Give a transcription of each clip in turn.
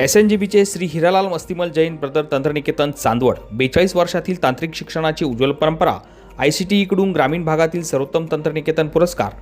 S N जी बीचे Shri Hiralal Mastimal Jain brother तंत्रनिकेतन चांदवड बेचाळीस वर्षातील तांत्रिक शिक्षणाची उज्ज्वल परंपरा आय सी टी ईकडून ग्रामीण भागातील सर्वोत्तम तंत्रनिकेतन पुरस्कार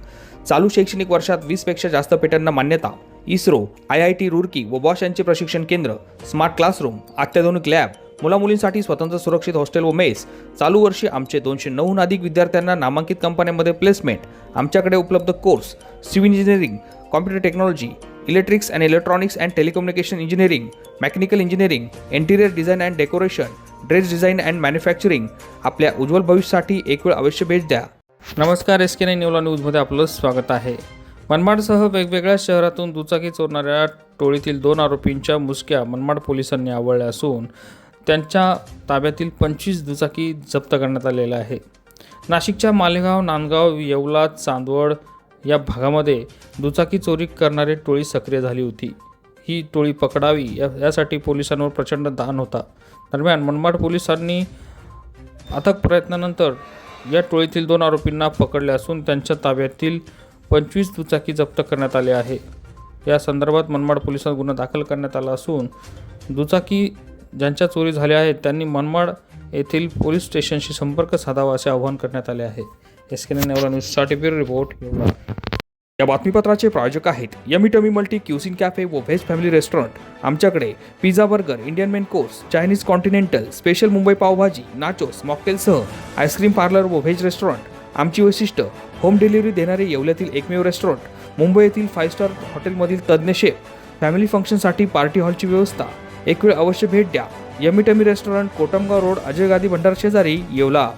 चालू शैक्षणिक वर्षात वीसपेक्षा जास्त पेटांना मान्यता ISRO I I T Roorkee व बॉश यांचे प्रशिक्षण केंद्र स्मार्ट क्लासरूम अत्याधुनिक लॅब मुलामुलींसाठी स्वतंत्र सुरक्षित हॉस्टेल व मेस चालू वर्षी आमचे दोनशे नऊहून अधिक विद्यार्थ्यांना नामांकित कंपन्यांमध्ये प्लेसमेंट आमच्याकडे उपलब्ध course civil engineering computer technology electrics and electronics and telecommunication engineering mechanical engineering interior design and decoration dress design and manufacturing आपल्या उज्ज्वल भविष्यासाठी एक वेळ अवश्य भेट द्या. नमस्कार एस के नाईन न्यूला न्यूजमध्ये आपलं स्वागत आहे. मनमाडसह वेगवेगळ्या शहरातून दुचाकी चोरणाऱ्या टोळीतील दोन आरोपींच्या मुसक्या मनमाड पोलिसांनी आवळल्या असून त्यांच्या ताब्यातील पंचवीस दुचाकी जप्त करण्यात आलेल्या आहे नाशिकच्या मालेगाव नांदगाव येवला चांदवड या भागामध्ये दुचाकी चोरी करणारी टोळी सक्रिय झाली होती. ही टोळी पकडावी या यासाठी पोलिसांवर प्रचंड दान होता. दरम्यान मनमाड पोलिसांनी अथक प्रयत्नानंतर या टोळीतील दोन आरोपींना पकडले असून त्यांच्या ताब्यातील पंचवीस दुचाकी जप्त करण्यात आले आहे. या संदर्भात मनमाड पोलिसात गुन्हा दाखल करण्यात आला असून दुचाकी ज्यांच्या चोरी झाल्या आहेत त्यांनी मनमाड येथील पोलीस स्टेशनशी संपर्क साधावा असे आवाहन करण्यात आले आहे. एस के नेवरा न्यूजसाठी ब्युरो रिपोर्ट एवढा या बातमीपत्राचे प्रायोजक आहेत yummy tummy multi cuisine cafe व व्हेज फॅमिली रेस्टॉरंट. आमच्याकडे pizza burger Indian main course Chinese continental special Mumbai pav bhaji nachos मॉकटेलसह ice cream parlour व व्हेज रेस्टॉरंट. आमची वैशिष्ट्य होम डिलिव्हरी देणारे येवल्यातील एकमेव रेस्टॉरंट. मुंबई येथील फाईव्ह स्टार हॉटेलमधील तज्ज्ञ शेफ. फॅमिली फंक्शनसाठी पार्टी हॉलची व्यवस्था. एक वेळ अवश्य भेट द्या. Yummy tummy restaurant Kotamgaon road Ajay Gadi Bhandar शेजारी येवला.